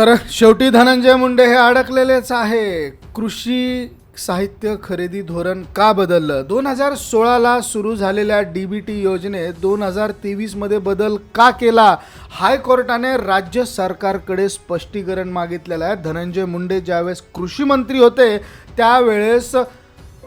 तर शेवटी धनंजय मुंडे हे अडकलेलेच आहे. कृषी साहित्य खरेदी धोरण का बदललं? दोन हजार सोळाला सुरू झालेल्या डी बी टी योजनेत दोन हजार तेवीसमध्ये बदल का केला? हायकोर्टाने राज्य सरकारकडे स्पष्टीकरण मागितलेलं आहे. धनंजय मुंडे ज्यावेळेस कृषी मंत्री होते त्यावेळेस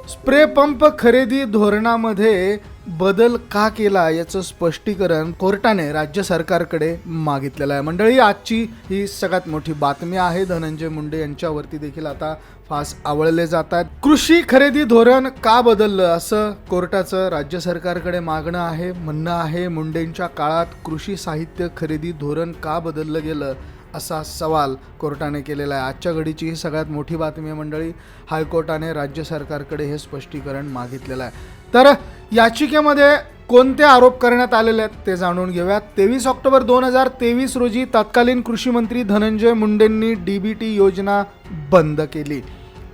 स्प्रे पंप खरेदी धोरणामध्ये बदल का केला याचं स्पष्टीकरण कोर्टाने राज्य सरकारकडे मागितलेलं आहे. मंडळी आजची ही सगळ्यात मोठी बातमी आहे. धनंजय मुंडे यांच्यावरती देखील आता फास आवळले जात आहेत. कृषी खरेदी धोरण का बदललं असं कोर्टाचं राज्य सरकारकडे मागणं आहे म्हणणं आहे. मुंडेंच्या काळात कृषी साहित्य खरेदी धोरण का बदललं गेलं? असा सवाल कोर्टाने केलेला आहे. आजच्या घडीची ही सगळ्यात मोठी बातमी आहे मंडळी. हायकोर्टाने राज्य सरकारकडे हे स्पष्टीकरण मागितलेलं आहे. तर याचिकेमध्ये कोणते आरोप करण्यात आलेले आहेत ते जाणून घेऊयात. तेवीस ऑक्टोबर दोन हजार तेवीस रोजी तत्कालीन कृषी मंत्री धनंजय मुंडेंनी डी बी टी योजना बंद केली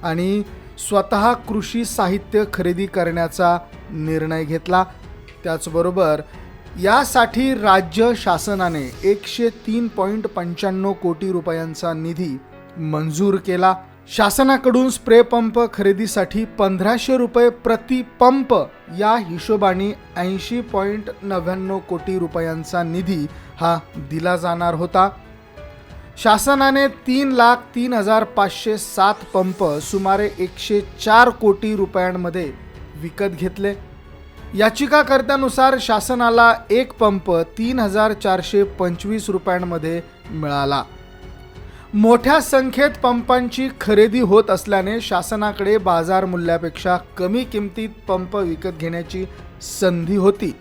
आणि स्वतः कृषी साहित्य खरेदी करण्याचा निर्णय घेतला. त्याचबरोबर यासाठी राज्य शासनाने एकशे तीन पॉईंट पंच्याण्णव कोटी रुपयांचा निधी मंजूर केला. शासनाकडून स्प्रे पंप खरेदीसाठी पंधराशे रुपये प्रति पंप या हिशोबाने ऐंशी पॉईंट नव्याण्णव कोटी रुपयांचा निधी हा दिला जाणार होता. शासनाने तीन लाख तीन हजार पाचशे सात पंप सुमारे एकशे चार कोटी रुपयांमध्ये विकत घेतले. याचिकाकर्त्यानुसार शासनाला एक पंप तीन हजार चारशे पंचवीस रुपयांमध्ये मिळाला. मोठ्या संख्येत पंपांची खरेदी होत असल्याने शासनाकडे बाजार मूल्यापेक्षा कमी किमतीत पंप विकत घेण्याची संधी होती.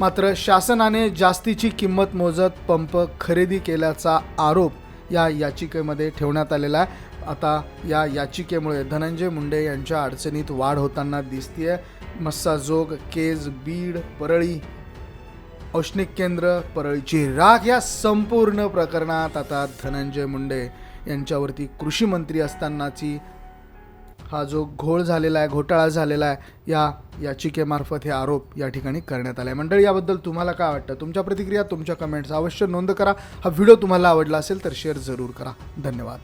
मात्र शासनाने जास्तीची किंमत मोजत पंप खरेदी केल्याचा आरोप या याचिकेमध्ये ठेवण्यात आलेला आहे. आता या याचिकेमुळे धनंजय मुंडे यांच्या अडचणीत वाढ होताना दिसतीये. मस्साजोग केज बीड परळी औष्णिक केंद्र परळीची राख या संपूर्ण प्रकरणात आता धनंजय मुंडे यांच्यावरती कृषी मंत्री असतानाची हा जो घोळ झालेला आहे घोटाळा झालेला आहे या याचिकेमार्फत हे आरोप या ठिकाणी करण्यात आले. मंडळी याबद्दल तुम्हाला काय वाटतं? तुमच्या प्रतिक्रिया तुमच्या कमेंट्स अवश्य नोंद करा. हा व्हिडिओ तुम्हाला आवडला असेल तर शेअर जरूर करा. धन्यवाद.